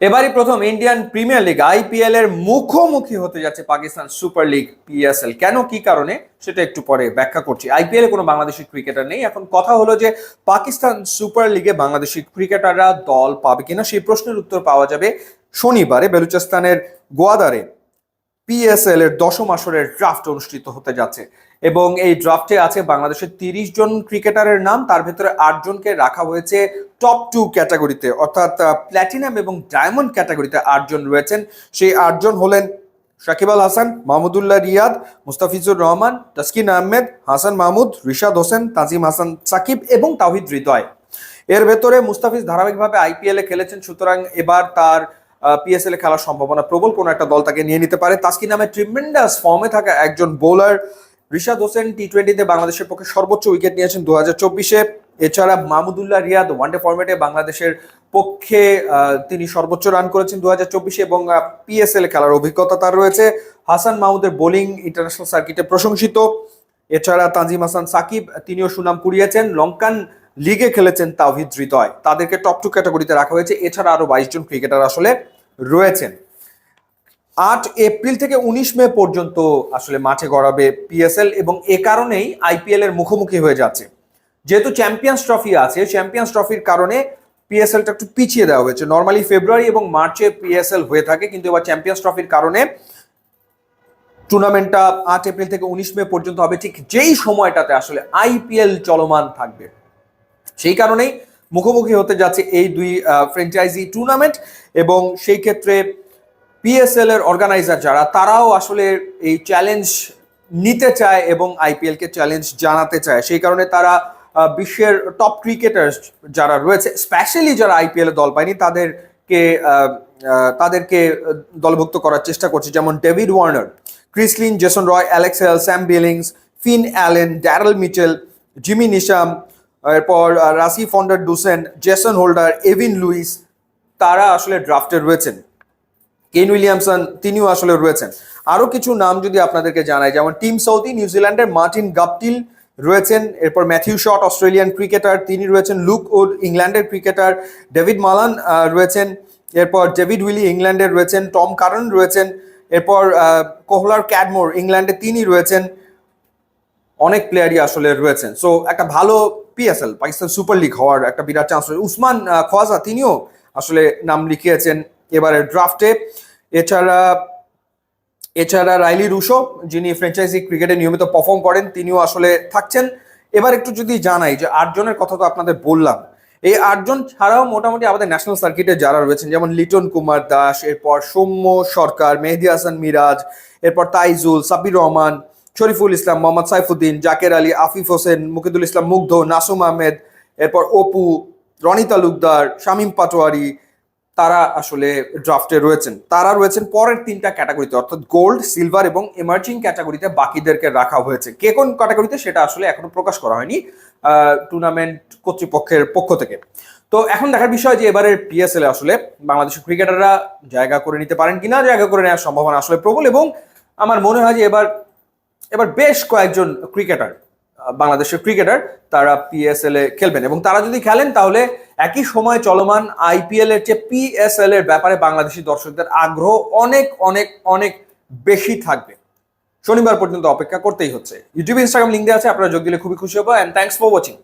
এবারই প্রথম Indian premier league IPL এর মুখোমুখি হতে যাচ্ছে পাকিস্তান সুপার লিগ পিএসএল। কেন, কি কারণে? সেটা একটু পরে ব্যাখ্যা করছি। আইপিএল এ কোনো বাংলাদেশি ক্রিকেটার নেই। এখন কথা হলো যে পাকিস্তান সুপার লিগে বাংলাদেশি ক্রিকেটাররা দল পাবে কিনা সেই প্রশ্নের উত্তর পাওয়া যাবে শনিবারে বেলুচিস্তানের গোয়াদারে। পিএসএল এর দশম আসরের ড্রাফট অনুষ্ঠিত হতে যাচ্ছে। এবং এই ড্রাফটে আছে বাংলাদেশের তিরিশ জন ক্রিকেটারের নাম, তার ভেতরে আট জনকে রাখা হয়েছে টপ টু ক্যাটাগরিতে অর্থাৎ প্ল্যাটিনাম এবং ডায়মন্ড ক্যাটাগরিতে আটজন রয়েছেন। সেই আটজন হলেন শাকিব আল হাসান, মাহমুদুল্লাহ রিয়াদ, মুস্তাফিজুর রহমান, তাসকিন আহমেদ, হাসান মাহমুদ, রিশাদ হোসেন, তাজিম হাসান সাকিব এবং তাহিদ হৃদয়। এর ভেতরে মুস্তাফিজ ধারাবাহিকভাবে আইপিএল খেলেছেন, সুতরাং এবার তার পিএসএল এ খেলার সম্ভাবনা প্রবল। কোনো একটা দল তাকে নিয়ে নিতে পারে। তাসকিন নামে ট্রিমেন্ডাস ফর্মে থাকা একজন বোলার রিশাদ হোসেন টি টোয়েন্টিতে বাংলাদেশের পক্ষে সর্বোচ্চ উইকেট নিয়েছেন দু হাজার চব্বিশে। এছাড়া মাহমুদুল্লাহ রিয়াদ ওয়ানডে ফর্মেটে বাংলাদেশের পক্ষে তিনি সর্বোচ্চ রান করেছেন দু হাজার চব্বিশে এবং পিএসএল খেলার অভিজ্ঞতা তার রয়েছে। হাসান মাহমুদের বোলিং ইন্টারন্যাশনাল সার্কিটে প্রশংসিত। এছাড়া তানজিম হাসান সাকিব, তিনিও সুনাম কুড়িয়েছেন। লঙ্কান লিগে খেলেছেন তাওহিদ হৃদয়। তাদেরকে টপ টু ক্যাটাগরিতে রাখা হয়েছে। এছাড়া আরও বাইশ জন ক্রিকেটার আসলে রয়েছেন। আট এপ্রিল থেকে উনিশ মে পর্যন্ত আসলে মাঠে গড়াবে পিএসএল এবং এ কারণেই আইপিএল এর মুখোমুখি হয়ে যাচ্ছে। যেহেতু চ্যাম্পিয়ন্স ট্রফি আছে চ্যাম্পিয়ন্স ট্রফির কারণে পিএসএলটা একটু পিছিয়ে দেওয়া হয়েছে। নর্মালি ফেব্রুয়ারি এবং মার্চে পিএসএল হয়ে থাকে, কিন্তু এবার চ্যাম্পিয়ন্স ট্রফির কারণে টুর্নামেন্টটা আট এপ্রিল থেকে উনিশ মে পর্যন্ত হবে। ঠিক যেই সময়টাতে আসলে আইপিএল চলমান থাকবে, সেই কারণেই মুখোমুখি হতে যাচ্ছে এই দুই ফ্র্যাঞ্চাইজি টুর্নামেন্ট এবং সেই ক্ষেত্রে পিএসএল এর অর্গানাইজার যারা, তারাও আসলে এই চ্যালেঞ্জ নিতে চায় এবং আইপিএল কে চ্যালেঞ্জ জানাতে চায়। সেই কারণে তারা বিশ্বের টপ ক্রিকেটার যারা রয়েছে স্পেশালি যারা আইপিএল দল পায়নি, তাদেরকে তাদেরকে দলভুক্ত করার চেষ্টা করছে। যেমন David Warner Chris Lynn Jason Roy Alex Hales Sam Billings Finn Allen Daryl Mitchell Jimmy Neesham এরপর Rassie van der Dussen Jason Holder Evin Lewis তারা আসলে ড্রাফটে রয়েছেন? কেন উইলিয়ামসন, তিনিও আসলে রয়েছেন। আরও কিছু নাম যদি আপনাদেরকে জানাই, যেমন টিম সৌদি, নিউজিল্যান্ডের মার্টিন গাপটিল রয়েছেন, এরপর ম্যাথিউ শট, অস্ট্রেলিয়ান ক্রিকেটার, তিনি রয়েছেন, লুক উড ইংল্যান্ডের ক্রিকেটার, ডেভিড মালান রয়েছেন, এরপর ডেভিড উইলি, ইংল্যান্ডের রয়েছেন, টম কারন রয়েছেন, এরপর কোহলার ক্যাডমোর, ইংল্যান্ডে তিনি রয়েছেন, অনেক প্লেয়ারই আসলে রয়েছেন। সো একটা ভালো পিএসএল পাকিস্তান সুপার লিগ হওয়ার একটা বিরাট চান্স রয়েছে। উসমান খোয়াজা, তিনিও আসলে নাম লিখিয়েছেন এবারের ড্রাফটে এছাড়া এছাড়া রাইলি রুশো, যিনি ফ্র্যাঞ্চাইজি ক্রিকেটে নিয়মিত পারফর্ম করেন, তিনিও আসলে থাকছেন। এবার একটু যদি জানাই যে আটজনের কথা তো আপনাদের বললাম, এই আটজন ছাড়াও মোটামুটি আমাদের ন্যাশনাল সার্কিটে যারা রয়েছেন, যেমন লিটন কুমার দাস, এরপর সৌম্য সরকার, মেহেদি হাসান মিরাজ, এরপর তাইজুল সাবির রহমান, শরীফুল ইসলাম, মোহাম্মদ সাইফুদ্দিন, জাকের আলী, আফিফ হোসেন, মুকিদুল ইসলাম মুগ্ধ, নাসুম আহমেদ, এরপর অপু রনি তালুকদার, শামীম পাটোয়ারি, তারা আসলে ড্রাফটে রয়েছেন। তারা রয়েছেন পরের তিনটা ক্যাটাগরিতে অর্থাৎ গোল্ড সিলভার এবং এমার্জিং ক্যাটাগরিতে বাকিদেরকে রাখা হয়েছে। কে কোন ক্যাটাগরিতে সেটা আসলে এখনও প্রকাশ করা হয়নি টুর্নামেন্ট কর্তৃপক্ষের পক্ষ থেকে। তো এখন দেখার বিষয় যে এবারের পিএসএল আসলে বাংলাদেশের ক্রিকেটাররা জায়গা করে নিতে পারেন কিনা, জায়গা করে নেওয়ার সম্ভাবনা আসলে প্রবল এবং আমার মনে হয় যে এবার এবার বেশ কয়েকজন ক্রিকেটার বাংলাদেশের ক্রিকেটার, তারা পিএসএল এ খেলবেন। এবং তারা যদি খেলেন, তাহলে একই সময় চলমান আইপিএল এর চেয়ে পিএসএল এর ব্যাপারে বাংলাদেশি দর্শকদের আগ্রহ অনেক অনেক অনেক বেশি থাকবে। শনিবার পর্যন্ত অপেক্ষা করতেই হচ্ছে। ইউটিউব ইনস্টাগ্রাম লিঙ্ক দেওয়া আছে, আপনারা যোগ দিলে খুবই খুশি হব। And thanks for watching